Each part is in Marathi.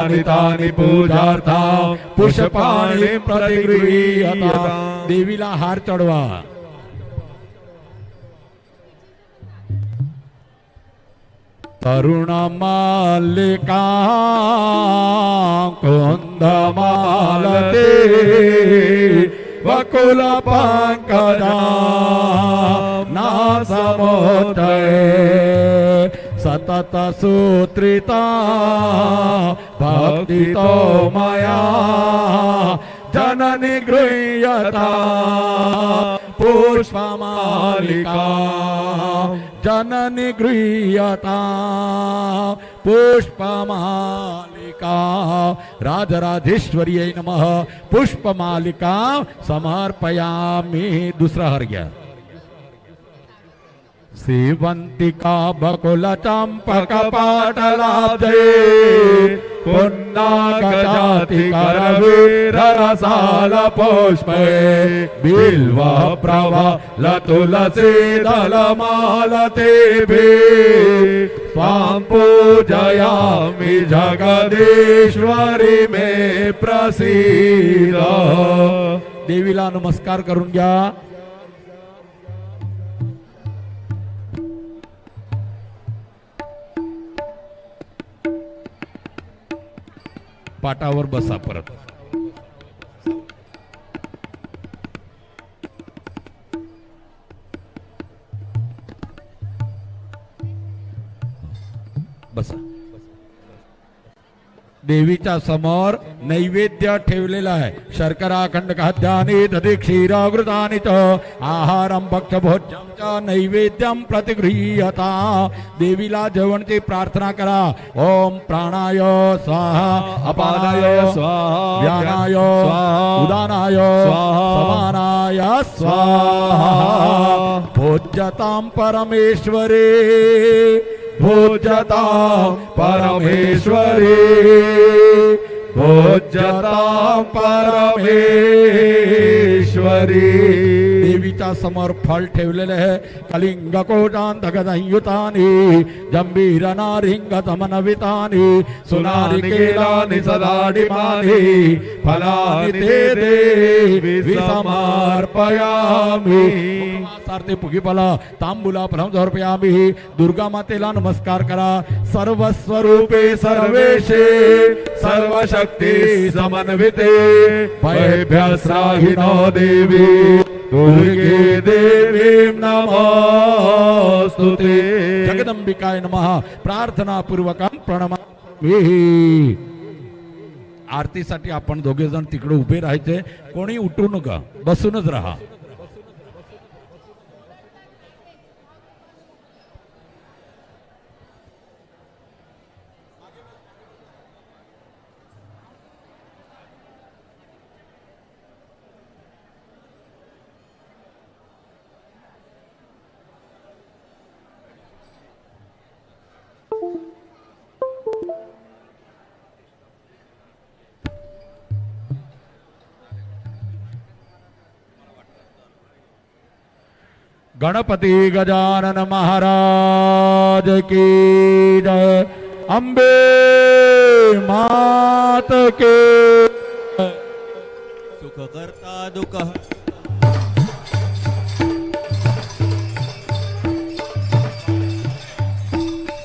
तानि पूजार्था पुष्पाणि प्रतिगृह्यता। देवीला हार चढवा। तरुण मालिका कुंद मालते वकुल पंकजा ना नासमोदय सतत सूत्रिता, भक्ति तो मया, जननि गृह्यता, पुष्पमालिका, जननि गृह्यता, पुष्पमालिका, राजराजेश्वर्यै नमः, पुष्पमालिका समर्पयामि दुसरा हर सेवंतिका बकुल चंपक पाटलाब्धे पुन्ना गजाति करवीर रसाल पुष्पे बिल्व प्रभा लतुलसी दल मालते भी स्वाम पूजयामि जगदीश्वरी मे प्रसीद। देवीला नमस्कार करून घ्या. पाटावर बसा परत. बसा. देवीच्या समोर नैवेद्य ठेवलेला आहे. शर्करा खंड खाद्यानि दधी क्षीरावृतानि च आहारम भक्ष भोज्यम च नैवेद्यम प्रतिगृह्यता. देवीला जेवणची प्रार्थना करा. ओम प्राणाय स्वाहा अपानाय स्वाहा व्यानाय स्वाहा उदानाय स्वाहा. समानाय स्वाहा. भोज्यतां परमेश्वरे. भोजता परमेश्वरे भोजता परमेश्वरी। देवीच्या समोर फळ ठेवलेले आहे. कलिंग कोटांत जंबीर नारिंग समनवितानी सुनारिकेलानि सदाडिमानि फलानि ते देवी समर्पयामि सारते पुगीफला तांबुला फलम समर्पयामि दुर्गा मातेला नमस्कार करा। सर्वस्वरूपे सर्वेशे सर्वशक्ती समन्विते। भयभ्यस्राहिनो देवी। दुर्गे देवीं नमोस्तुते जगदंबिकाय नमः। प्रार्थना पूर्वकम प्रणमामि। आरतीसाठी आपण दोघे जण तिकडे उभे राहायचे. कोणी उठू नका बसूनच राहा. गणपती गजानन महाराज की जय। अंबे मात के। सुख करता दुख।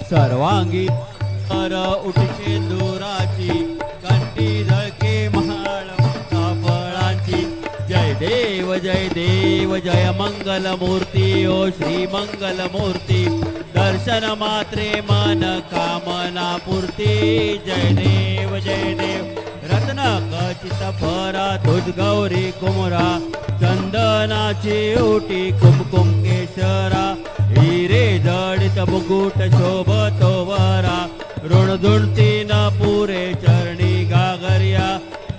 सर्वांगी तर उठशे दुराची। शिव जय मंगल मूर्ती ओ श्री मंगल मूर्ती दर्शन मात्रे मन कामना पूर्ती। जय देव जय देव। रत्न खचित भरा तुझ गौरी कुमरा। चंदनाची ओटी कुमकुम केशरा। हिरे जडित मुकुट शोभतो वरा। ऋणधुणती न पुरे चरणी गागर्या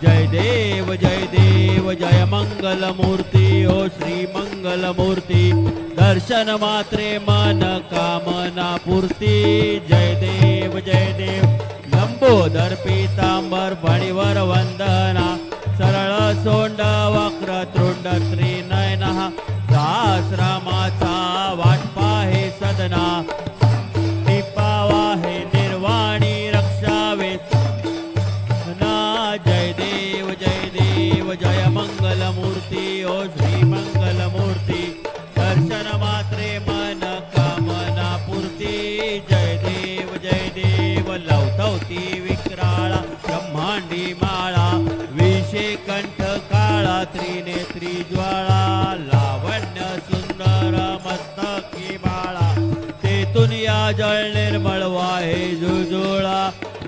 जय देव जय देव जय मङ्गलमूर्ति ओ श्रीमङ्गलमूर्ति दर्शनमात्रे मान कामनापूर्ति जयदेव जयदेव लम्बोदर्पिताम्बर भणिवरवन्दना सरल सोण्ड वक्र वक्रुण्डत्रिनयनः त्रिनयनः। सहस्रमाचा वाट्पाहे सदना।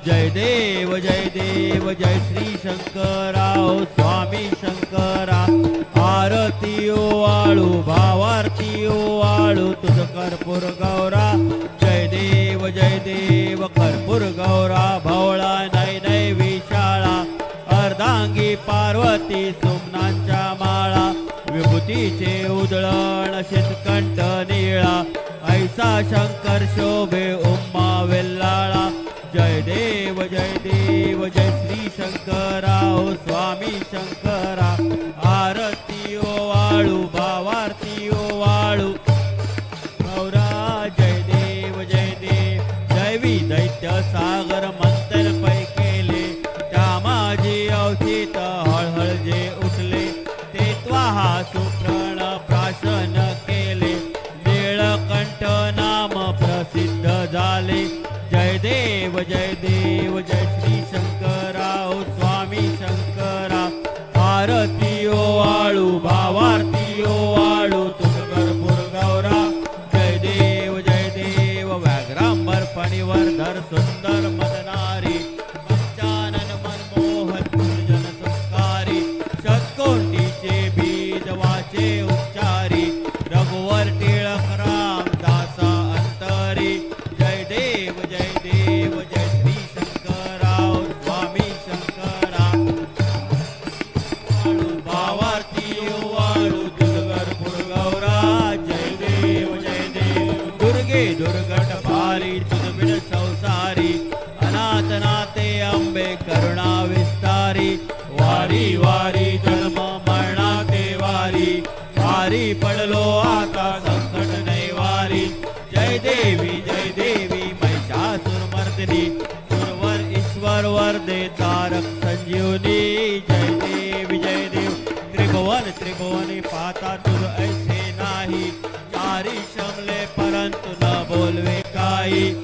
जय देव जय देव जय श्री शंकराव स्वामी शंकरा. आरती वाळू भावार्थी वाळू तुझ कर्पूर गौरा. जय देव जय देव कर्पूर गौरा भवळा नय नय विशाळा. अर्धांगी पार्वती सोमनांच्या माळा. विभूतीचे उदळण शितकंठ निळा. ऐसा शंकर शोभे उम्मा देव जय श्री शंकराव स्वामी शंकरा. वारी वारी वारी जन्म मरणा ते वारी. वारी पडलो आता संकट नाही वारी. जय देवी जय देवी महिषासुर मर्दिनी. सुरवर ईश्वर वरदे तारक संजीवनी. जय देवी जय देव. त्रिभुवन त्रिभुवनी पाता तुर ऐसे नाही. चारी शमले परंतु न बोलवे काही.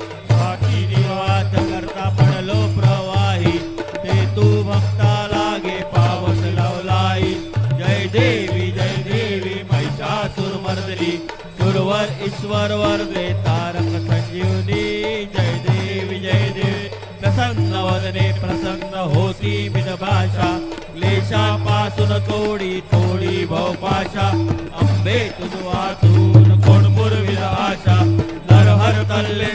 ईश्वर वरदे तारक संजीवनी जय देवी जय देवी। प्रसन्न वदने प्रसन्न होती बिन भाषा। क्लेशापासून थोडी तोडी भवपाशा अंबे तुझ वाचून कोणपूर मुरविल आशा। नरहर तल्ले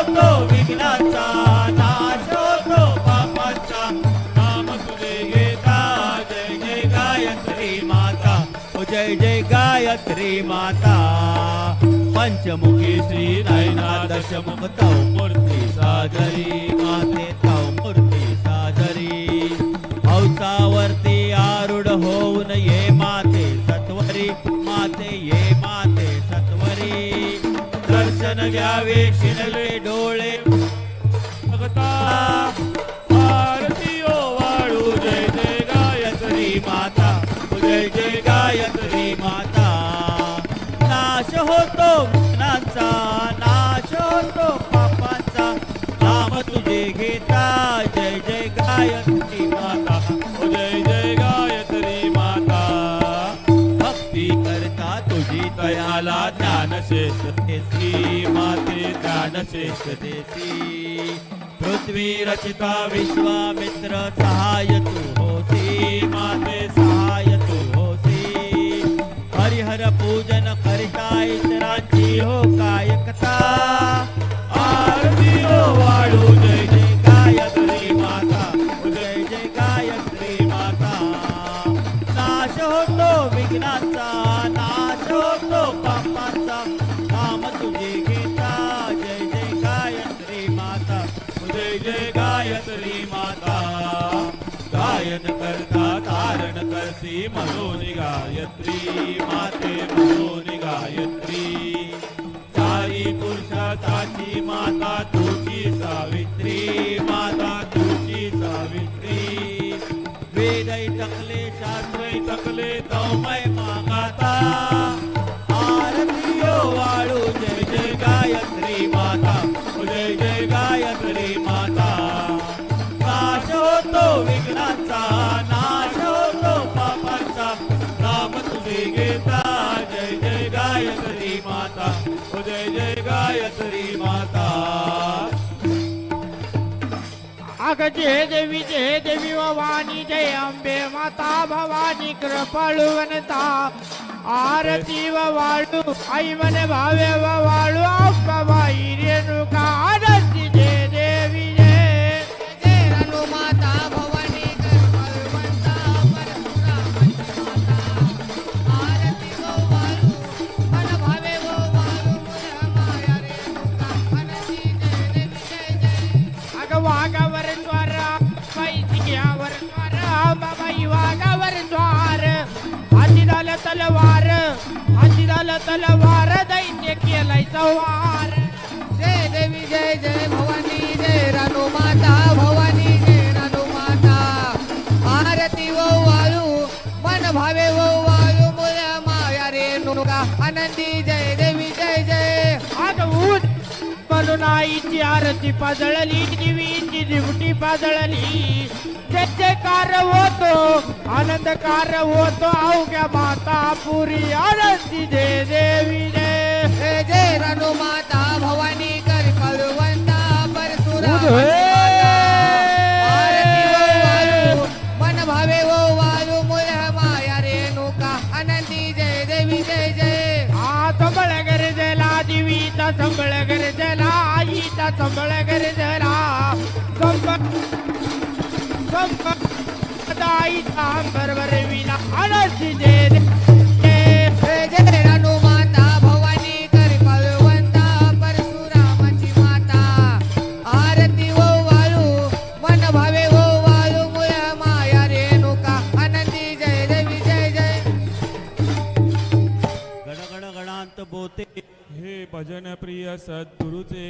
होतो विघ्नाचा नाश होतो पापाचा. नाम तुझे घेता जय जय गायत्री माता. ओ जय जय गायत्री माता. पंचमुखी श्री नयना दशमुख तव मूर्ती साजरी. माते तव मूर्ती साजरी. हौसावरती आरूढ होऊन ये माते सत्वरी. माते ये माते सत्वरी. दर्शन घ्यावे शिनले होतो विघ्नांचा नाश होतो पापांचा. नाम तुझे घेता जय जय गायत्री माता. ओ जय जय गायत्री माता. भक्ती करता तुझी दयाला ज्ञान शेष देसी. माते ज्ञान शेष देसी. पृथ्वी रचिता विश्वामित्र सहाय तू होती माते सहाय हर पूजन करिता इतरांची हो काय गायन करता तारण करती मनोनी गायत्री माते मनोनी गायत्री. चारी पुरुषाची माता तुझी सावित्री माता तुझी सावित्री. वेदै टकले शास्त्रै टकले तौमय मागाता. गायत्री माता. अग जय देवी जय देवी भवानी जय अंबे माता भवानी कृपाळुवनता आरती व वाळू आई मन भावे व वाळू अंबा बाई रेणुका हाती तलवार दैन्य केलाय सवार जय देवी जय जय भवानी जय रनु माता भवानी जय रनु माता. आरती गो वाळू मन भावे गो वाळू मुला माया रे नुगा आनंदी जय देव आईची आरती पाजळली देवीची दिवटी पाजळली. जय जयकार होतो आनंदकार होतो अवघ्या माता पुरी आरती जय देवी जय जय जय रनु माता भवानी कर कळवंता अनंती जय देवी जय जय गण गण गणांत बोते. हे भजन प्रिय सद्गुरुचे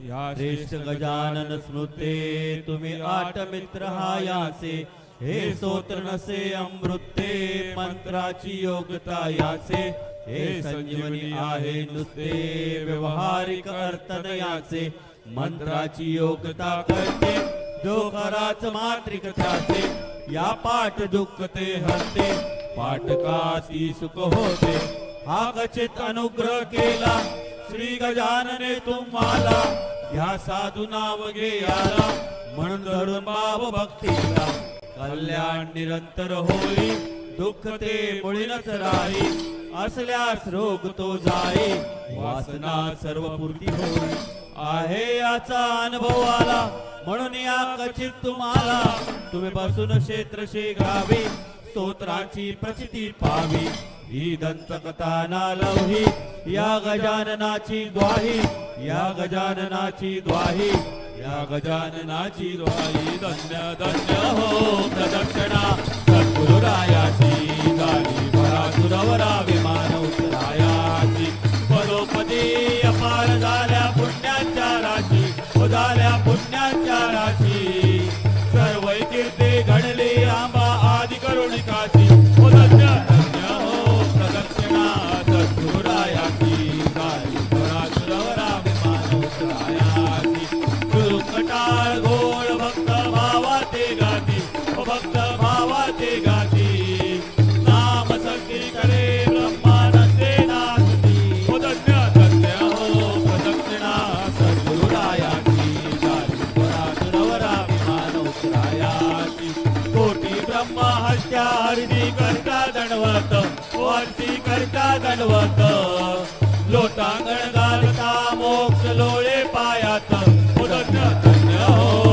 श्रेष्ठ गजानन स्मृते तुम्ही आठ मित्र हा याचे हे स्तोत्र नसे अमृते मंत्राची योगता याचे हे संजीवनी आहे नुसते व्यवहारिक अर्थ न याचे मंत्राची योगता करते जो खराच मात्रिक त्याचे या पाठ दुःख ते हरते पाठकासी सुख होते. हा कचित अनुग्रह केला श्री गजानने तुम्हाला ह्या साधू नाव आला म्हणून धरून बाब भक्तीला. कल्याण निरंतर होई दुःख ते मुळीनच राही. असल्यास रोग तो जाई. वासना सर्व पूर्ती होई. आहे याचा अनुभव आला म्हणून या कचित तुम्हाला. तुम्ही बसून क्षेत्र शेगावी स्तोत्राची प्रचिती पावी. ही दंतकथा नालवही या गजाननाची द्वाही या गजाननाची द्वाही या गजाननाची द्वाही धन्य धन्य हो प्रदक्षिणा सद्गुरुरायाची झाली भरा सुरवरावी दलवत वरती करता दलवत लोटांगण घालता मोक्ष लोळे पायात. ओ धन्य धन्य हो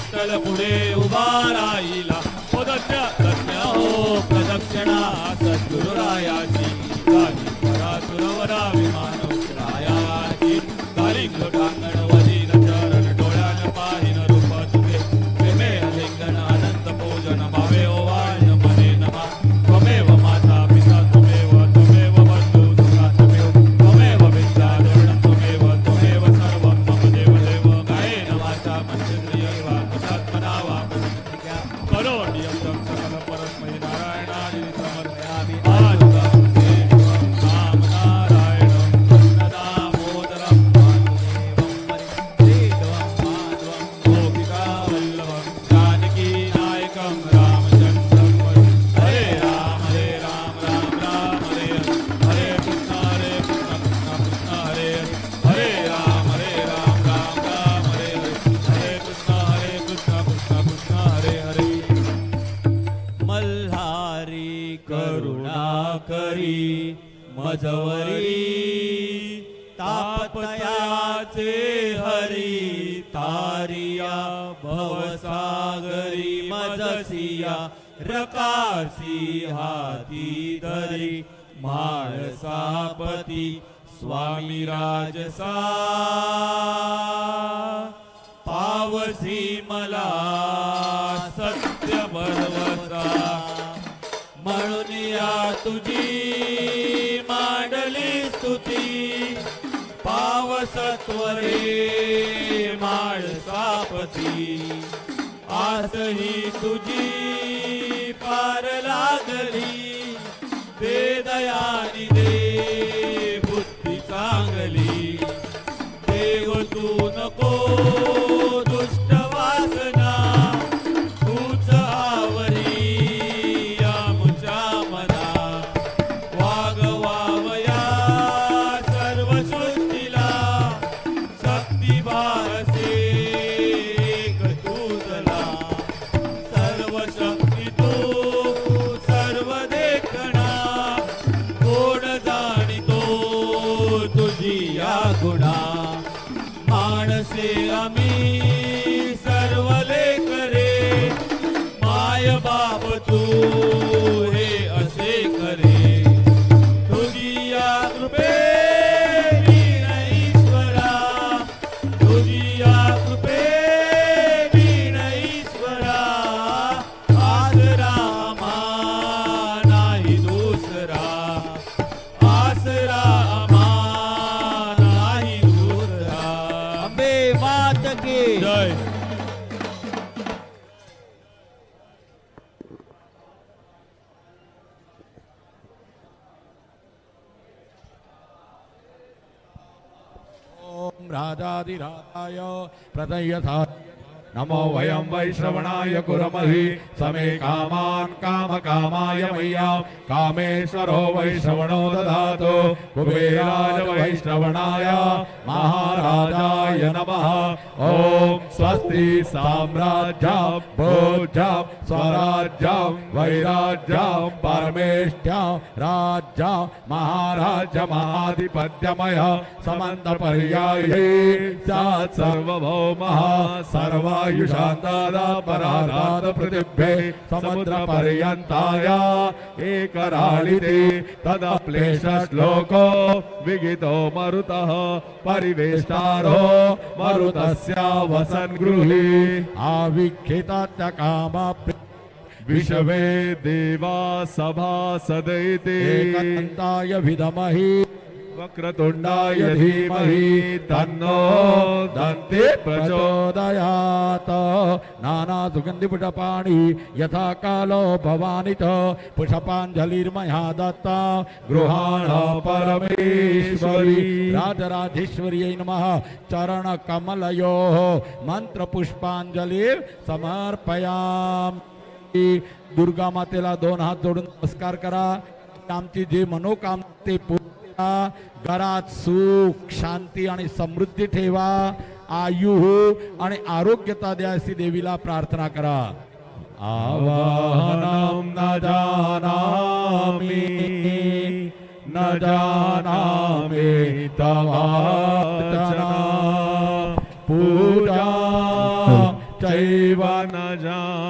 विठ्ठल पुढे उभा राहिला. हो धन्य धन्य हो प्रदक्षिणा करुणा करी मजवरी तापतयाचे हरी तारिया भवसागरी मजसिया रकासी हाती धरी माळसापती स्वामी राजसा. पावसी मला सत्य भरवसा राजा तुझी मांडली स्तुती. पावसत्वरे माळसापती आस ही तुझी पार लागली. दे दयानी या गुणा माणसे आम्ही राजाधिराय प्रदयथा नमो वयं वैश्रवणाय कुरमहि समे कामान् कामकामाय मय्यां। कामेश्वरो वैश्रवणो ददातु कुबेराय वैश्रवणाय। महाराजाय नमः। ॐ स्वस्ति साम्राज्यं भोज्यं स्वराज्यं वैराज्यं परमेष्ठ्यं राज्यं महाराज्यमाधिपत्यमय समन्तपर्याये स्यात् सर्वभौमः सर्वायुषान्तादा पराराध पृथिभ्ये समुद्रपर्यन्ताय एकराळिते तदप्लेशश्लोको विगितो मरुतः। परिवेष्टारो मरुतस्य वसन् गृहे आविख्यितात्य कामा विषवे देवा सभा सदैते एकदन्ताय विदमहि। वक्रतुण्डाय धीमहि तन्नो दन्ते प्रचो प्रचोदयात् नानासुगन्धिपुटपाणि यथा कालो भवानिथ पुष्पाञ्जलिर्मया दत्ता। गृहाण परमेश्वरी, राजराजेश्वर्यै नमः। चरणकमलयोः मन्त्रपुष्पाञ्जलिर् समर्पयामि दुर्गा मातेला दोन हात जोडून नमस्कार करा। आमची जे मनोकाम पूर्ण घरात सुख शांती आणि समृद्धी ठेवा. आयु आणि आरोग्यता द्या अशी देवीला प्रार्थना करा. आवाहनम न जानामि न जानामि तवार्चना पूजा चैव न जा